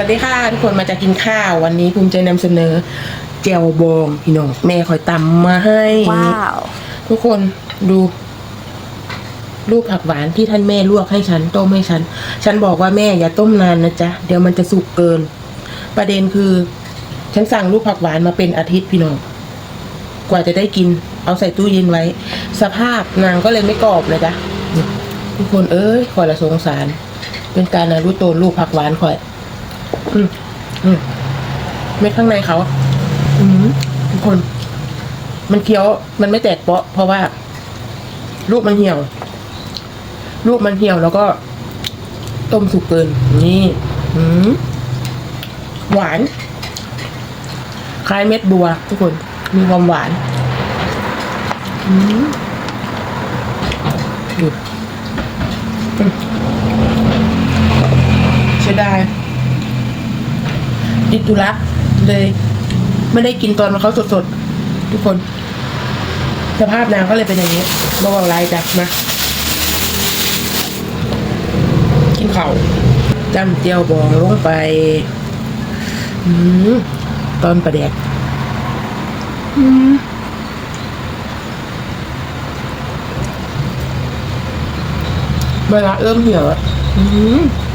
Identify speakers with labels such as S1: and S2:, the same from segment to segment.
S1: สวัสดีค่ะทุกคนมาจะกินข้าววันนี้ภูมิใจนำเสนอเจลบองพี่น้องแม่คอยตำมาให้
S2: ว้าว
S1: ทุกคนดูลูกผักหวานที่ท่านแม่ลวกให้ฉันต้มให้ฉัน ฉันบอกว่าแม่อย่าต้มนานนะจ๊ะเดี๋ยวมันจะสุกเกิน ประเด็นคือ ฉันสั่งลูกผักหวานมาเป็นอาทิตย์พี่น้องกว่าจะได้กิน เอาใส่ตู้เย็นไว้ สภาพนางก็เลยไม่กรอบเลยจ้ะนี่ทุกคนเอ้ยคอยละสงสาร เป็นการนารุโตนลูกผักหวานคอย อืมอืมเม็ดข้างในเขาอืมทุกคน มันเคี้ยว มันไม่แตกเปาะ เพราะว่าลูกมันเหี่ยว ลูกมันเหี่ยวแล้วก็ ต้มสุกเกิน นี่ อืมหวาน คล้ายเม็ดบัว ทุกคน มีความหวาน อืมดูอืมเสียดาย ติดธุระเลย ไม่ได้กินตอนเขาสดๆ ทุกคน สภาพนางก็เลยเป็นอย่างนี้ระวังไรจ้ะมา กินเข่าจำเจียวบองลงไปอตอนประแดกเวลาเริ่มเหี่ยวอะอืม อืมอืมอืม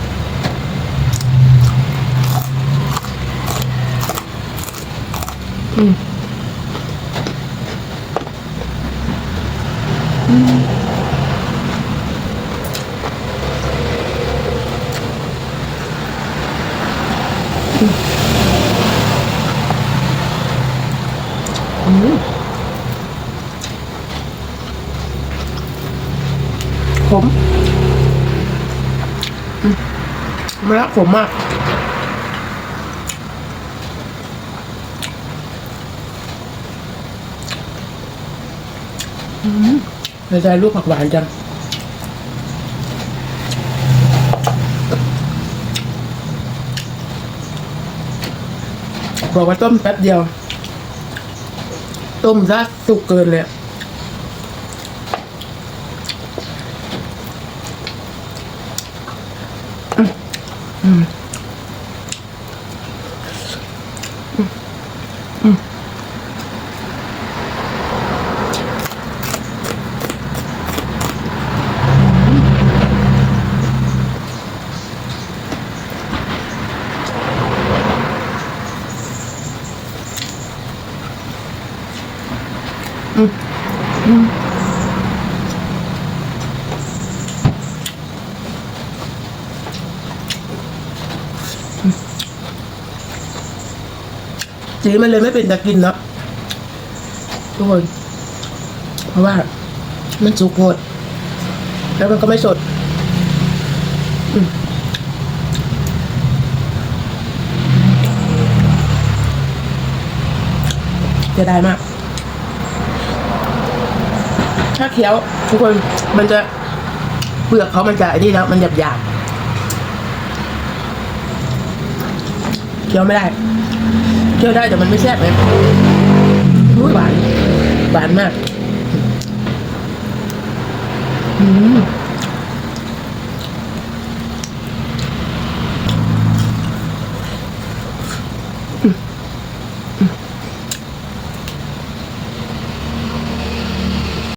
S1: ขมอืมไม่ละขมมาก เลยได้ลูกผักหวานจังบอกว่าต้มแป๊บเดียว ต้มซะสุกเกินเลยอืมอืม สีมันเลยไม่เป็นตะกินเนาะทุกคนเพราะว่า มันสุกหมด แล้วมันก็ไม่สดจะได้มาก ถ้าเคี้ยวทุกคนมันจะเปลือกเขามันจะไอ้นี่แล้วมันหยาบหยาบเคี้ยวไม่ได้เคี้ยวได้แต่มันไม่แซ่บเลยนุ้ยหวานหวานมาก อืม